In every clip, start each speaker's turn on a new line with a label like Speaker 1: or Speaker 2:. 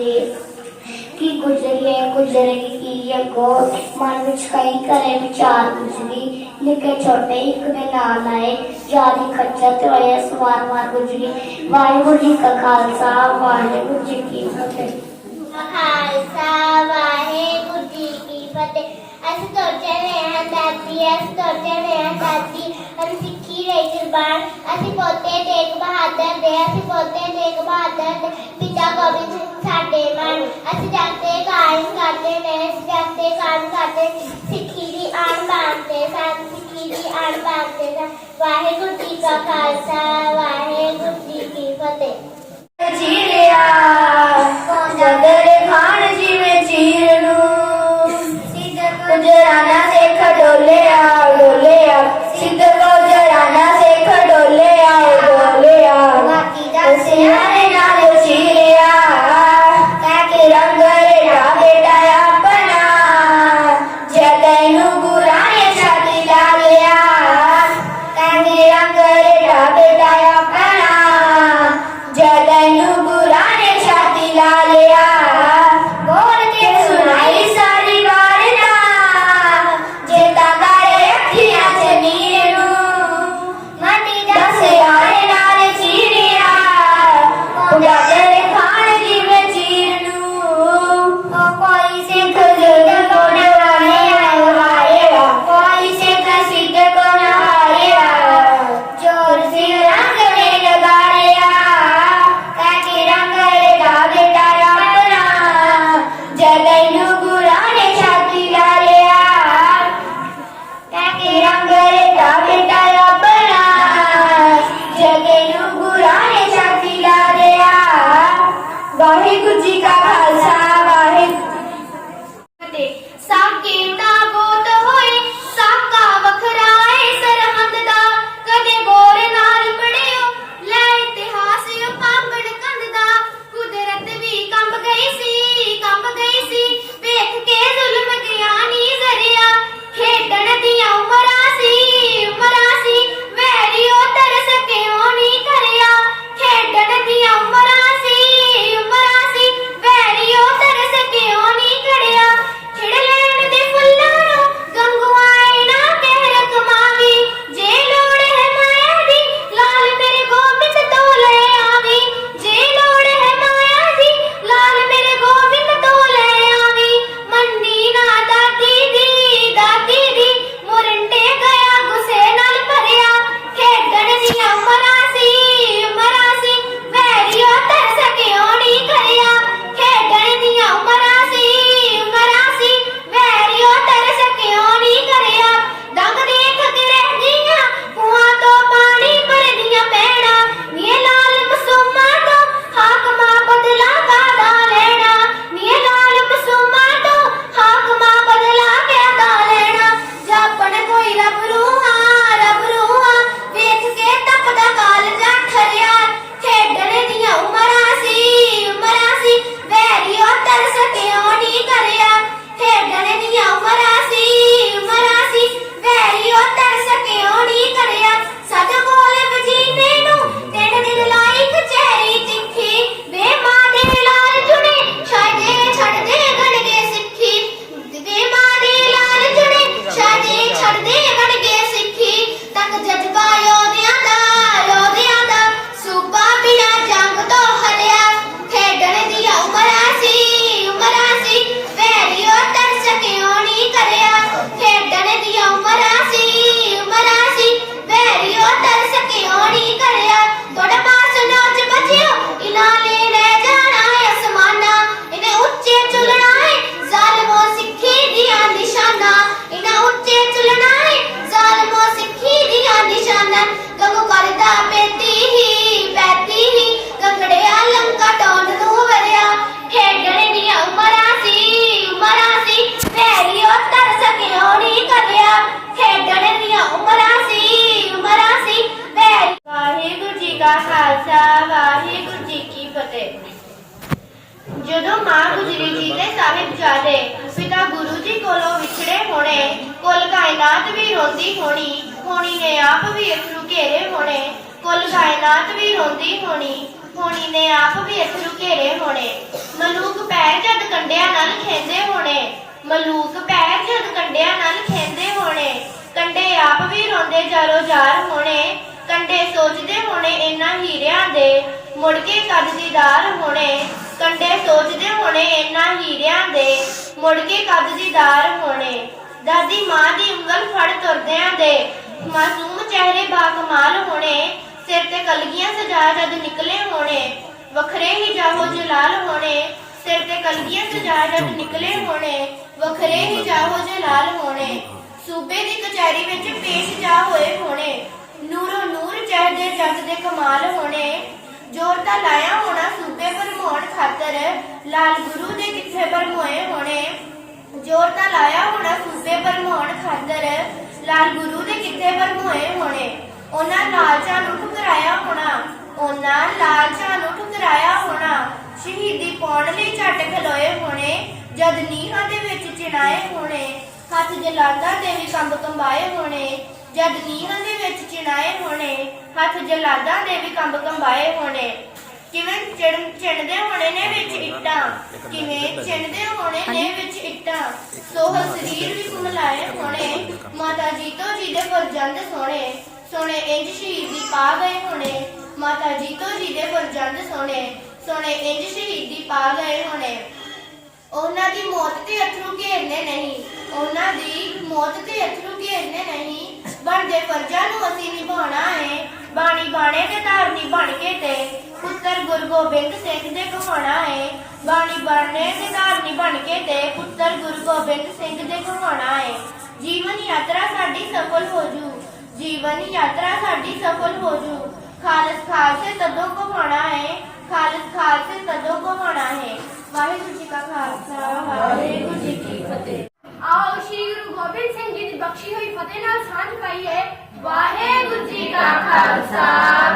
Speaker 1: से कि गुजरिए गुजरेगी ये को मन विच कई करे विचार गुजरी, लिखे छोटे एक ने ना लाए याद खच्चा तो आया सवार मार गुजरी। वाहेगुरु जी का खालसा, वाहेगुरु जी की फतेह।
Speaker 2: खालसा, वाहेगुरु जी की फतेह। अस तो चले हैं दादी अस तो चले हैं दादी। हम ਕੀ ਰਹੀ ਕੁਰਬਾਨ ਅਸੀਂ ਪੋਤੇ ਤੇਗ ਬਹਾਦਰ ਦੇ, ਅਸੀਂ ਪੋਤੇ ਤੇਗ ਬਹਾਦਰ ਦੇ। ਪਿਤਾ ਗੋਬਿੰਦ ਸਿੰਘ ਸਾਡੇ ਮਾਨ ਅਸੀਂ ਜਾਂਦੇ ਕਾਇਮ ਕਰਦੇ ਨੇ, ਅਸੀਂ ਜਾਂਦੇ ਕਾਇਮ ਕਰਦੇ। ਸਿੱਖੀ ਦੀ ਆਣ ਬਾਂਦੇ ਸਾਂ ਸਿੱਖੀ ਦੀ ਆਣ ਬਾਂਦੇ ਸਾਂ ਵਾਹਿਗੁਰੂ ਜੀ ਕਾ ਖਾਲਸਾ, ਵਾਹਿਗੁਰੂ ਜੀ ਕੀ ਫਤਿਹ।
Speaker 1: ਜੀ ਲਿਆ। Yeah. ਕਾ ਖਾਲਸਾ, ਵਾਹਿਗੁਰੂ
Speaker 2: ਜੀ ਕੀ ਫਤਿਹ। ਜਦੋਂ ਮਾਂ ਗੁਜਰੀ ਜੀ ਦੇ ਸਾਹਿਬ ਜਾਦੇ, ਪਿਤਾ ਗੁਰੂ ਜੀ ਕੋਲੋਂ ਵਿਛੜੇ ਹੋਣੇ, ਕੁੱਲ ਕਾਇਨਾਤ ਵੀ ਰੋਂਦੀ ਹੋਣੀ ਹੋਣੀ ਨੇ ਆਪ ਵੀ ਅਥਰੂ ਘੇਰੇ ਹੋਣੇ, ਕੁੱਲ ਕਾਇਨਾਤ ਵੀ ਰੋਂਦੀ ਹੋਣੀ ਹੋਣੀ ਨੇ ਆਪ ਵੀ ਅਥਰੂ ਘੇਰੇ ਹੋਣੇ। ਮਲੂਕ ਪੈਰ ਜਦ ਕੰਡਿਆਂ ਨਾਲ ਖੇਂਦੇ ਹੋਣੇ, ਮਲੂਕ ਪੈਰ ਜਦ ਕੰਡਿਆਂ ਨਾਲ ਖੇਂਦੇ ਹੋਣੇ, ਕੰਡੇ ਆਪ ਵੀ ਰੋਂਦੇ ਜਾਰੋ ਜਾਰ ਹੋਣੇ ਕੰਡੇ ਸੋਚਦੇ ਹੋਣੇ ਇਹਨਾਂ ਹੀਰਿਆਂ ਦੇ, ਮੁੜ ਕੇ ਕਦ ਦੀਦਾਰ ਹੋਣੇ। ਕੰਡੇ ਸੋਚਦੇ ਹੋਣੇ ਇਹਨਾਂ ਹੀਰਿਆਂ ਦੇ, ਮੁੜ ਕੇ ਕਦ ਦੀਦਾਰ ਹੋਣੇ। ਦਾਦੀ ਮਾਂ ਦੀ ਉਂਗਲ ਫੜ ਤੁਰਦਿਆਂ ਦੇ, ਮਾਸੂਮ ਚਿਹਰੇ ਬਾਕਮਾਲ ਹੋਣੇ। ਸਿਰ ਤੇ ਕਲਗੀਆਂ ਸਜਾ ਜਦ ਨਿਕਲੇ ਹੋਣੇ। ਵੱਖਰੇ ਹੀ ਜਾਹੋ ਜਲਾਲ ਹੋਣੇ। ਸਿਰ ਤੇ ਕਲਗੀਆਂ ਸਜਾ ਜਦ ਨਿਕਲੇ ਹੋਣੇ। ਵੱਖਰੇ ਹੀ ਜਾਹੋ ਜਲਾਲ ਹੋਣੇ। ਸੂਬੇ ਦੀ ਕਚਹਿਰੀ ਵਿੱਚ ਪੇਸ਼ ਜਾ ਹੋਏ ਹੋਣੇ। ਨੂਰੋ ਨੂਰ ਚੜਦੇ ਜੱਗ ਦੇ ਕਮਾਲ ਹੋਣੇ। ਜੋਰ ਤਾਂ ਲਾਇਆ ਹੋਣਾ ਸੂਬੇ ਭਰਮਾਉਣ ਖਾਤਰ, ਲਾਲ ਗੁਰੂ ਦੇ ਕਿੱਥੇ ਭਰਮੋਏ ਹੋਣੇ। ਜੋਰ ਤਾਂ ਲਾਇਆ ਹੋਣਾ ਸੂਬੇ ਭਰਮਾਉਣ ਖਾਤਰ, ਲਾਲ ਗੁਰੂ ਦੇ ਕਿੱਥੇ ਭਰਮੋਏ ਹੋਣੇ। ਉਹਨਾਂ ਲਾਲਚਾਂ ਨੂੰ ਠੁਕਰਾਇਆ ਹੋਣਾ, ਉਹਨਾਂ ਲਾਲਚਾਂ ਨੂੰ ਠੁਕਰਾਇਆ ਹੋਣਾ। ਸ਼ਹੀਦੀ ਪਾਉਣ ਲਈ ਝੱਟ ਖਲੋਏ ਹੋਣੇ, ਜਦ ਨੀਹਾਂ ਦੇ ਵਿੱਚ ਚਿਣਾਏ ਹੋਣੇ। ਹੱਥ ਜਲਾਦਾ ਦੇ ਵੀ ਕੰਬ ਕੰਬਾਏ ਹੋਣੇ। ਜਦ ਨੀਹਾਂ ਦੇ ਵਿੱਚ ਚਿਣਾਏ ਹੋਣੇ ਹੱਥ ਜਲਾਦਾ ਦੇ ਵੀ ਕੰਬ ਕੰਬਾਏ ਹੋਣੇ। ਕਿਵੇਂ ਚਿਣ ਚਿਣਦੇ ਹੋਣੇ ਨੇ ਵਿੱਚ ਇੱਟਾਂ? ਕਿਵੇਂ ਚਿਣਦੇ ਹੋਣੇ ਨੇ ਵਿੱਚ ਇੱਟਾਂ? ਸੋਹਲ ਸਰੀਰ ਵੀ ਕੁਮਲਾਏ ਹੋਣੇ। ਮਾਤਾ ਜੀਤੋ ਜੀ ਦੇ ਫਰਜ਼ੰਦ ਸੋਹਣੇ। ਸੋਹਣੇ ਇੰਜ ਸ਼ਹੀਦੀ ਪਾ ਗਏ ਹੋਣੇ। ਮਾਤਾ ਜੀਤੋ ਜੀ ਦੇ ਫਰਜ਼ੰਦ ਸੋਹਣੇ। ਸੋਹਣੇ ਇੰਜ ਸ਼ਹੀਦੀ ਪਾ ਗਏ ਹੋਣੇ। ਉਹਨਾਂ ਦੀ ਮੌਤ ਤੇ ਅਥਰੂ ਘੇਰਨੇ ਨਹੀਂ। ਉਹਨਾਂ ਦੀ ਮੌਤ ਤੇ ਅਥਰੂ ਘੇਰਨੇ ਨਹੀਂ। ਬਣਦੇ ਫਰਜ਼ਾਂ ਨੂੰ ਅਸੀਂ ਨਿਭਾਉਣਾ ਹੈ ਬਾਣੀ ਬਾਣੇ ਦੇ ਧਾਰਨੀ ਬਣ ਕੇ ਤੇ ਪੁੱਤਰ ਗੁਰੂ ਗੋਬਿੰਦ ਸਿੰਘ ਦੇ ਕਹਾਉਣਾ ਹੈ ਬਾਣੀ ਬਾਣੇ ਦੇ ਧਾਰਨੀ ਬਣ ਕੇ ਤੇ ਪੁੱਤਰ ਗੁਰੂ ਗੋਬਿੰਦ ਸਿੰਘ ਦੇ ਕਹਾਉਣਾ ਹੈ ਜੀਵਨ ਯਾਤਰਾ ਸਾਡੀ ਸਫਲ ਹੋ ਜੂ ਜੀਵਨ ਯਾਤਰਾ ਸਾਡੀ ਸਫਲ ਹੋ ਜੂ ਖਾਲਸ ਖਾਲਸੇ ਤਦੋਂ ਕਹਾਉਣਾ ਹੈ ਖਾਲਸ ਖਾਲਸੇ ਤਦੋਂ ਕਹਾਉਣਾ ਹੈ ਵਾਹਿਗੁਰੂ ਜੀ ਕਾ ਖਾਲਸਾ ਵਾਹਿਗੁਰੂ ਜੀ ਕੀ ਫਤਿਹ
Speaker 3: ਆਓ ਸ਼੍ਰੀ ਗੁਰੂ ਗੋਬਿੰਦ ਸਿੰਘ ਜੀ ਦੀ ਬਖਸ਼ੀ ਹੋਈ ਫਤਿਹ ਨਾਲ ਸਾਂਝ ਪਾਈਏ ਵਾਹਿਗੁਰੂ ਜੀ ਕਾ ਖਾਲਸਾ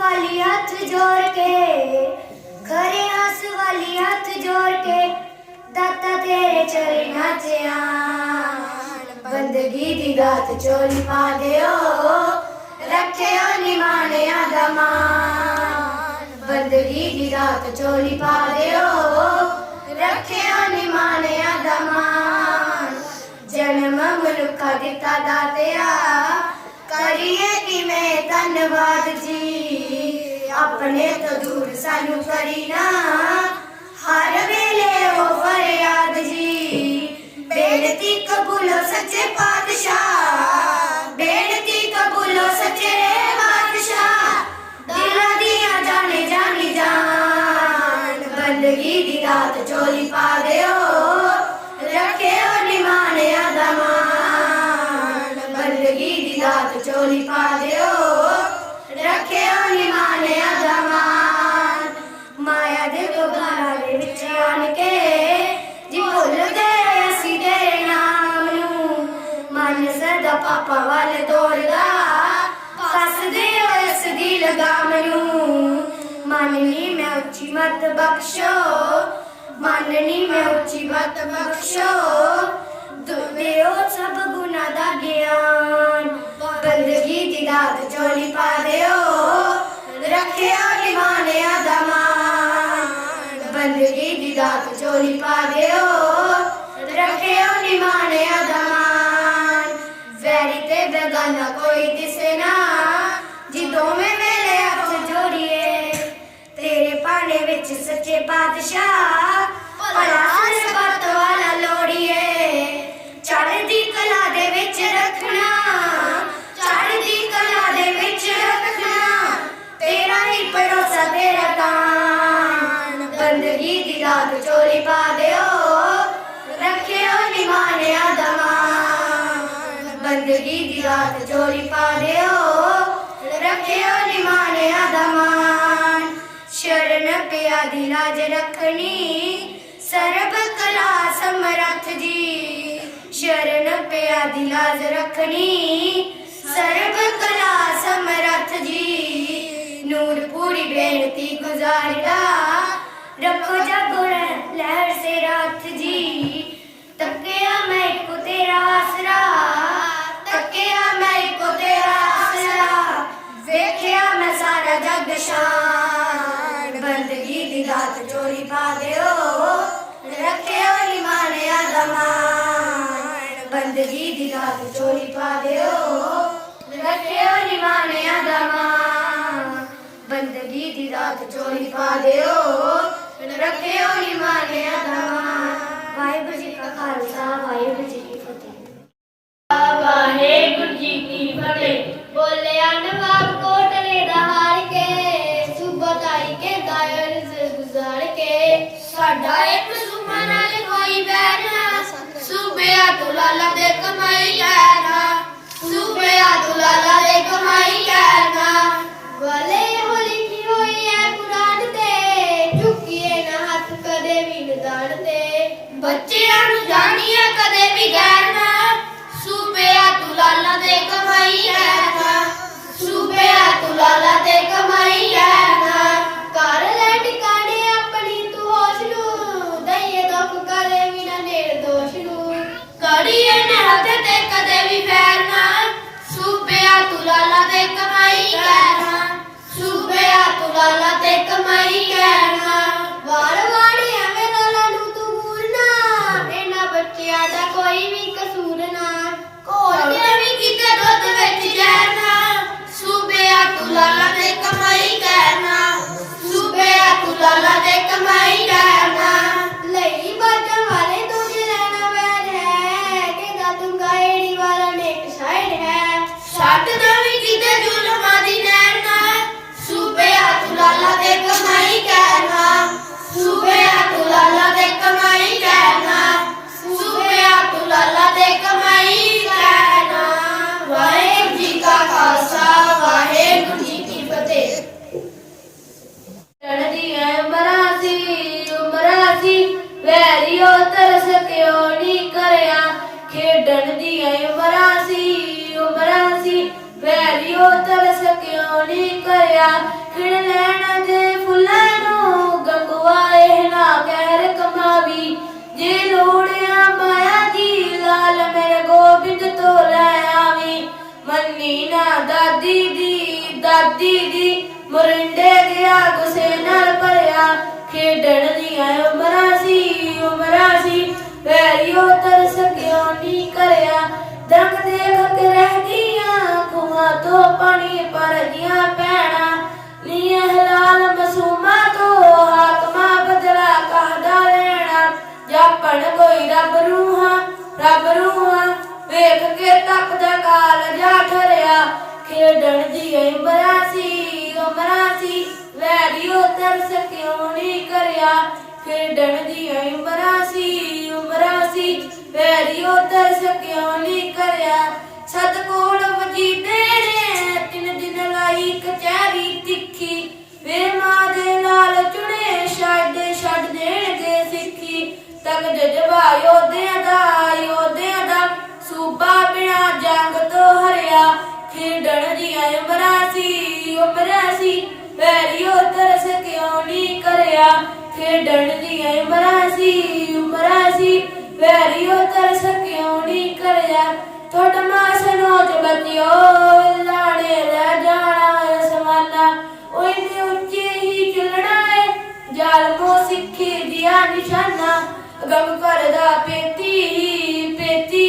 Speaker 4: ਵਾਲੀ ਹੱਥ ਜੋੜ ਕੇ, ਖਰੇ ਹੱਸ ਵਾਲੀ ਹੱਥ ਜੋੜ ਕੇ, ਦਾਤਾ ਤੇਰੇ
Speaker 5: ਚਰਨਾਂ 'ਚ ਆਂ ਬੰਦਗੀ ਦੀ ਰਾਤ ਚੋਲੀ ਪਾ ਦਿਓ, ਰੱਖਿਓ ਨਿਮਾਣਿਆ ਦਾ ਮਾਨ ਬੰਦਗੀ ਦੀ ਰਾਤ ਚੋਲੀ ਪਾ ਦਿਓ, ਰੱਖਿਓ ਨਿਮਾਣਿਆ ਦਾ ਮਾਨ ਜਨਮ ਮਨੁੱਖਾ ਦਿੱਤਾ ਦਾਤਿਆ ਕਰੀਏ ਕਿਵੇਂ ਧੰਨਵਾਦ ਜੀ? ਆਪਣੇ ਤੋਂ ਦੂਰ ਸਾਨੂੰ ਕਰੀ ਨਾ ਪਾਪਾ ਵੱਲ ਦੌੜਦਾ ਫਸਦੇ ਹੋ ਇਸ ਲਗਾਮ ਨੂੰ ਮੰਨਨੀ ਮੈਂ ਉੱਚੀ ਮਤ ਬਖਸ਼ੋ ਮੰਨਨੀ ਮੈਂ ਉੱਚੀ ਮਤ ਬਖਸ਼ੋ। ਦਿਓ ਸਭ ਗੁਨਾ ਦਾ ਗਿਆਨ, ਬੰਦਗੀ ਦੀ ਰਾਤ ਚੋਲੀ ਪਾ ਦਿਓ ਰੱਖਿਓ ਨਿਮਾਣਿਆਂ ਦਾ ਮਾਨ ਬੰਦਗੀ ਦੀ ਰਾਤ ਚੋਲੀ ਪਾ ਦਿਓ ਰੱਖਿਓ ਨਿਮਾਣਿਆਂ ਵੈਰੀ ਤੇ ਬੇਗਾਨਾ ਕੋਈ ਦਿਸੇ ਨਾ ਜੀ ਦੋਵੇਂ ਵੇਲੇ ਹੱਥ ਜੋੜੀਏ, ਤੇਰੇ ਪਾਣੇ ਵਿੱਚ ਸੱਚੇ ਪਾਤਸ਼ਾਹ ਸ਼ਰਨ ਪਿਆ ਦੀ ਲਾਜ ਰੱਖਣੀ, ਸਰਬ ਕਲਾ ਸਮਰੱਥ ਜੀ। ਸ਼ਰਨ ਪਿਆ ਦੀ ਲਾਜ ਰੱਖਣੀ, ਸਰਬ ਕਲਾ ਸਮਰੱਥ ਜੀ। ਨੂਰ ਪੂਰੀ ਬੇਨਤੀ ਗੁਜ਼ਾਰਦਾ ਰੱਖੋ ਜਗੋ ਲਹਿਰ ਸੇ ਰਾਤ ਜੀ। ਤੱਕਿਆ ਮੈਂ ਇੱਕੋ ਤੇਰਾ ਆਸਰਾ, ਤੱਕਿਆ ਮੈਂ ਇੱਕੋ ਤੇਰਾ ਆਸਰਾ। ਵੇਖਿਆ ਮੈਂ ਸਾਰਾ ਜਗ ਸ਼ਾਨ। ਬੰਦਗੀ ਦੀ ਰਾਤ ਚੋਰੀ ਪਾ ਦਿਓ। ਰੱਖਿਓ ਨਿਮਾਣਿਆਂ ਦਾ ਮਾਨ ਬੰਦਗੀ ਦੀ ਰਾਤ ਚੋਰੀ ਪਾ ਦਿਓ। ਰੱਖਿਓ ਨਿਮਾਣਿਆਂ ਦਾ ਮਾਨ ਬੰਦਗੀ ਦੀ ਰਾਤ ਚੋਰੀ ਪਾ ਦਿਓ। ਰੱਖਿਓ ਨਿਮਾਣਿਆਂ ਦਾ ਮਾਨ ਵਾਹਿਗੁਰੂ ਜੀ ਕਾ ਖਾਲਸਾ, ਵਾਹਿਗੁਰੂ ਜੀ ਕੀ ਫਤਿਹ।
Speaker 3: ਵਾਹਿਗੁਰੂ ਇੱਕ ਸੁਮਨ ਨਾਲ ਕੋਈ ਬੈਰ ਨਾ ਸੂਬਿਆ ਤੋਂ ਦੇ ਕਮਾਈ ਹੈ ਨਾ ਸੂਬਿਆ ਤੋਂ ਦੇ ਕਮਾਈ ਹੈ ਨਾ
Speaker 2: ਵਾਲੇ ਹੋ ਲਿਖੀ ਹੋਈ ਹੈ ਕੁਰਾਨ ਤੇ। ਝੁਕੀਏ ਨਾ ਹੱਥ ਕਦੇ ਵੀ ਨਿਦਾਨ ਤੇ।
Speaker 3: ਬੱਚਿਆਂ ਨੂੰ ਜਾਣੀਏ ਕਦੇ ਵੀ ਗੈਰ ਨਾ ਸੂਬਿਆ ਤੋਂ ਦੇ ਕਮਾਈ ਹੈ ਨਾ ਸੂਬਿਆ ਦੁਲਾਲਾ ਦੇ ਕਮਾਈ ਹੈ
Speaker 2: ਤੇ ਕਦੇ ਵੀ
Speaker 3: ਫੈਰ ਨਾ ਸੂਬਿਆ ਤੋਂ ਲਾਲਾ ਦੇ ਕਮਾਈ ਕਹਿਣਾ। ਨਾ ਸੂਬਿਆ ਤੋਂ ਲਾਲਾ ਦੇ ਕਮਾਈ ਕਹਿਣਾ।
Speaker 2: ਵਾਰ
Speaker 4: ਚੜਦੀਆਂ ਉਮਰਾਂ ਸੀ ਉਮਰਾਂ ਸੀ। ਵੈਰੀਓ ਤਰਸ ਕਿਉਂ ਨਹੀਂ ਕਰਿਆ। ਖਿੜ ਲੈਣ ਦੇ ਫੁੱਲਾਂ ਨੂੰ ਗੰਗਵਾਏ ਨਾ ਕਹਿਰ ਕਮਾਵੀ। ਜੇ ਲੋੜਿਆ ਮਾਇਆ ਦੀ ਲਾਲ ਮੇਰੇ ਗੋਬਿੰਦ ਤੋਂ ਲੈ ਆਵੀ। ਮੰਨੀ ਨਾ ਦਾਦੀ ਦੀ ਦਾਦੀ ਦੀ। ਮੁਰਿੰਡੇ ਗਿਆ ਗੁਸੇ ਨਾਲ ਭਰਿਆ। ਖੇਡਣ ਦੀਆਂ ਉਮਰਾਂ ਸੀ ਉਮਰਾਂ ਸੀ। ਵੈਰੀਓ ਤਰਸ ਕਿਉਂ ਨਹੀਂ ਕਰਿਆ? ਦਰਗ ਦੇਖ ਕੇ ਰਹਿ ਗਈਆਂ, ਖੂਹਾਂ ਤੋਂ ਪਾਣੀ ਪਰਦੀਆਂ ਪੈਣਾ ਨੀ ਹਲਾਲ ਮਸੂਮਾ ਤੋਂ ਹਾਕਮਾ ਬਦਲਾ ਕਾਹਦਾ ਲੈਣਾ? ਜਾਪਣ ਕੋਈ ਰੱਬ ਰੂਹਾਂ ਰੱਬ ਰੂਹਾਂ। ਵੇਖ ਕੇ ਤੱਕਦਾ ਕਾਲ ਜਾ ਠਰਿਆ। ਖੇਡਣ ਦੀ ਉਮਰਾਂ ਸੀ ਉਮਰਾਂ ਸੀ। ਵੈਰੀਓ ਤਰਸ ਕਿਉਂ ਨਹੀਂ ਕਰਿਆ? ਖੇਡਣ ਦੀ ਉਮਰਾਂ ਸੀ ਉਮਰਾਂ ਸੀ। ਵੈਰੀਓ ਤਰਸ ਕਿਉਂ ਨਹੀਂ ਕਰਿਆ। ਸਤਕੋਲ ਵਜੀਦੇ ਨੇ ਤਿੰਨ ਦਿਨ ਲਾਈ ਕਚਹਿਰੀ ਤਿੱਖੀ। ਵੇ ਮਾਂ ਦੇ ਨਾਲ ਚੁਣੇ ਛੱਡ ਛੱਡ ਦੇਣਗੇ ਸਿੱਖੀ। ਤੱਕ ਜਜ਼ਬਾ ਯੋਧਿਆਂ ਦਾ ਯੋਧਿਆਂ ਦਾ। ਸੂਬਾ ਬਿਨਾ ਜੰਗ ਤੋਂ ਹਰਿਆ। ਖੇਡਣ ਦੀਆਂ ਉਮਰਾਂ ਸੀ ਉਮਰਾਂ ਸੀ। ਵੈਰੀਓ ਤਰਸ ਕਿਉਂ ਨਹੀਂ ਕਰਿਆ? ਖੇਡਣ ਦੀਆਂ ਉਮਰਾਂ ਸੀ ਉਮਰਾਂ ਸੀ। ਵੈਰੀਓ ਤਰਸ ਕਿਉਂ ਨਹੀਂ ਕਰਿਆ? ਟੁੱਟ ਮਾਸ ਨੋਚ ਬੱਜਿਓ ਲਾੜੇ ਲੈ ਜਾਣਾ ਸਮਾਨਾ ਓਏ ਨੇ ਉੱਚੇ ਹੀ ਚੱਲਣਾ ਏ, ਜ਼ਾਲਮੋ ਸਿੱਖੀ ਦਿਆ ਨਿਸ਼ਾਨਾ। ਗਮ ਕਰਦਾ ਪੇਤੀ ਪੇਤੀ।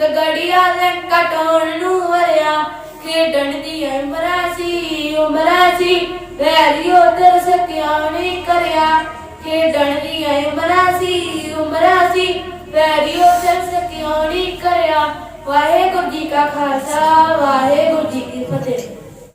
Speaker 4: ਗਗੜੀਆ ਦੇ ਕਟਾਉਣ ਨੂੰ ਵਰਿਆ। ਖੇਡਣ ਦੀ ਉਮਰਾਂ ਸੀ ਉਮਰਾਂ ਸੀ। ਵੈਰੀਓ ਤਰਸ ਕਿਉਂ ਨਹੀਂ ਕਰਿਆ। ਖੇਡਣ ਦੀ ਉਮਰਾਂ ਸੀ ਉਮਰਾਂ ਸੀ। ਵੈਰੀਓ ਤਰਸ ਕਿਉਂ ਨਹੀਂ ਕਰਿਆ। ਵਾਹਿਗੁਰੂ ਜੀ ਕਾ ਖਾਲਸਾ, ਵਾਹਿਗੁਰੂ ਜੀ ਕੀ ਫਤਿਹ।